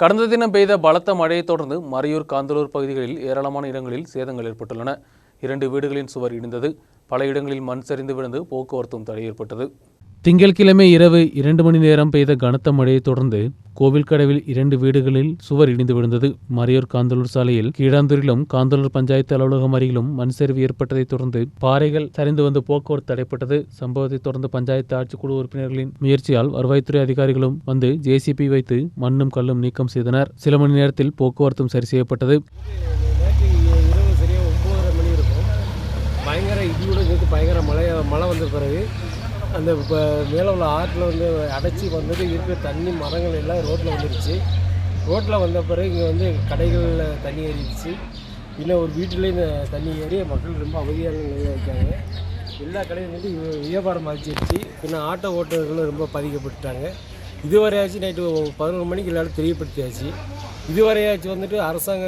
கடந்த தினம் பெய்த பலத்த மழையை தொடர்ந்து மறையூர் காந்தலூர் பகுதிகளில் ஏராளமான இடங்களில் சேதங்கள் ஏற்பட்டுள்ளன. இரண்டு வீடுகளின் சுவர் இடிந்தது. பல இடங்களில் மண் சரிந்து விழுந்து போக்குவரத்தும் தடை ஏற்பட்டது. திங்கட்கிழமை இரவு இரண்டு மணி நேரம் பெய்த கனத்த மழையைத் தொடர்ந்து கோவில்கடவில் இரண்டு வீடுகளில் சுவர் இடிந்து விழுந்தது. மறையூர் காந்தலூர் சாலையில் கீழாந்தூரிலும் காந்தலூர் பஞ்சாயத்து அலுவலகம் அருகிலும் மண் சரிவு ஏற்பட்டதைத் தொடர்ந்து பாறைகள் சரிந்து வந்து போக்குவரத்து தடைப்பட்டது. சம்பவத்தைத் தொடர்ந்து பஞ்சாயத்து ஆட்சிக்குழு உறுப்பினர்களின் முயற்சியால் வருவாய்த்துறை அதிகாரிகளும் வந்து ஜேசிபி வைத்து மண்ணும் கல்லும் நீக்கம் செய்தனர். சில மணி நேரத்தில் போக்குவரத்தும் சரி செய்யப்பட்டது. இருக்கும் பயங்கர இடியோடு பயங்கர மழை மழை வந்த பிறகு அந்த இப்போ மேலே உள்ள ஆற்றில் வந்து அடைச்சி வந்துட்டு இருக்கிற தண்ணி மரங்கள் எல்லாம் ரோட்டில் வந்துருச்சு. ரோட்டில் வந்த பிறகு இங்கே வந்து கடைகளில் தண்ணி ஏறிடுச்சு. இன்னும் ஒரு வீட்டிலேயும் தண்ணி ஏறி மக்கள் ரொம்ப அவதியான நிலையாக இருக்காங்க. எல்லா கடையும் வந்து வியாபாரம் ஆச்சிருச்சு பின்ன ஆட்டோ ஓட்டுநர்களும் ரொம்ப பாதிக்கப்பட்டுட்டாங்க. இதுவரையாச்சும் நைட்டு பதினொரு மணிக்கு எல்லாரும் தெரியப்படுத்தியாச்சு. இதுவரையாச்சும் வந்துட்டு அரசாங்க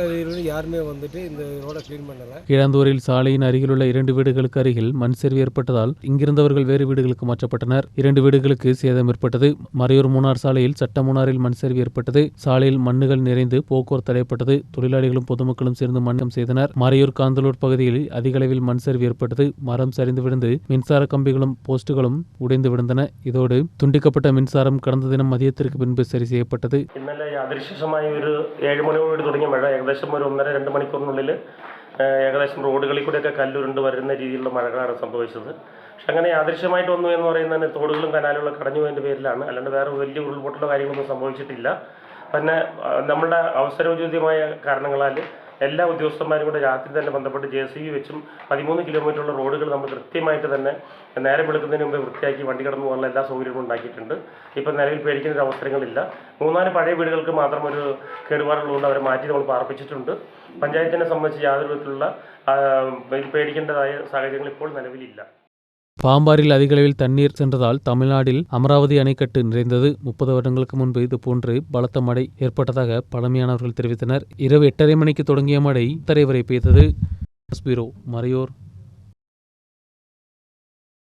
யாருமே வந்துட்டு இந்த ரோடை க்ளீன் பண்ணலை. இளந்தூரில் சாலையின் அருகிலுள்ள இரண்டு வீடுகளுக்கு அருகில் மண் சரிவு ஏற்பட்டதால் இங்கிருந்தவர்கள் வேறு வீடுகளுக்கு மாற்றப்பட்டனர். இரண்டு வீடுகளுக்கு சேதம் ஏற்பட்டது. மறையூர் மூணார் சாலையில் சட்ட மூணாரில் மண் சரிவு ஏற்பட்டது. சாலையில் மண்ணுகள் நிறைந்து போக்குவரத்து தடைப்பட்டது தொழிலாளிகளும் பொதுமக்களும் சேர்ந்து மண்ணம் செய்தனர். மறையூர் காந்தலூர் பகுதியில் அதிக அளவில் மண் சரிவு ஏற்பட்டது. மரம் சரிந்து விழுந்து மின்சார கம்பிகளும் போஸ்டுகளும் உடைந்து விழுந்தன. இதோடு துண்டிக்கப்பட்ட மின்சாரம் கடந்த தினம் மதியத்திற்கு பின்பு சரி செய்யப்பட்டது. அதிர்ஷ்டமாய் ஒரு ഏഴ് മണിയോട് തുടങ്ങിയ മഴ. ഏകദേശം ഒരു ഒന്നര രണ്ട് മണിക്കൂറിനുള്ളിൽ ഏകദേശം റോഡുകളിൽ കൂടെയൊക്കെ കല്ലുരുണ്ട് വരുന്ന രീതിയിലുള്ള മഴകളാണ് സംഭവിച്ചത്. പക്ഷെ അങ്ങനെ യാദൃശ്യമായിട്ട് വന്നു എന്ന് പറയുന്നതിന് തോടുകളും കനാലുകളും കടഞ്ഞു പോയതിന്റെ പേരിലാണ്. അല്ലാണ്ട് വേറെ വലിയ ഉരുൾപൊട്ടലോ കാര്യങ്ങളൊന്നും സംഭവിച്ചിട്ടില്ല. പിന്നെ നമ്മളുടെ അവസരോചിതമായ കാരണങ്ങളാൽ എല്ലാ ഉദ്യോഗസ്ഥന്മാരും കൂടെ രാത്രി തന്നെ ബന്ധപ്പെട്ട് ജെ സി ബി വെച്ചും പതിമൂന്ന് കിലോമീറ്ററുള്ള റോഡുകൾ നമ്മൾ കൃത്യമായിട്ട് തന്നെ നേരം വെളുക്കുന്നതിന് മുമ്പ് വൃത്തിയാക്കി വണ്ടി കടന്നു പോകാനുള്ള എല്ലാ സൗകര്യങ്ങളും ഉണ്ടാക്കിയിട്ടുണ്ട്. ഇപ്പം നിലവിൽ പേടിക്കുന്ന ഒരു അവസരങ്ങളില്ല. മൂന്നാൽ പഴയ വീടുകൾക്ക് മാത്രം ഒരു കേടുപാടുള്ളതുകൊണ്ട് അവരെ മാറ്റി നമ്മൾ പാർപ്പിച്ചിട്ടുണ്ട്. പഞ്ചായത്തിനെ സംബന്ധിച്ച് യാതൊരു വിധത്തിലുള്ള പേടിക്കേണ്ടതായ സാഹചര്യങ്ങൾ ഇപ്പോൾ നിലവിലില്ല. பாம்பாரில் அதிக அளவில் தண்ணீர் சென்றதால் தமிழ்நாட்டில் அமராவதி அணைக்கட்டு நிறைந்தது. முப்பது வருடங்களுக்கு முன்பு இதுபோன்று பலத்த மழை ஏற்பட்டதாக பழமையானவர்கள் தெரிவித்தனர். இரவு எட்டரை மணிக்கு தொடங்கிய மழை தரை வரை பெய்தது பியூரோ மறையோர்.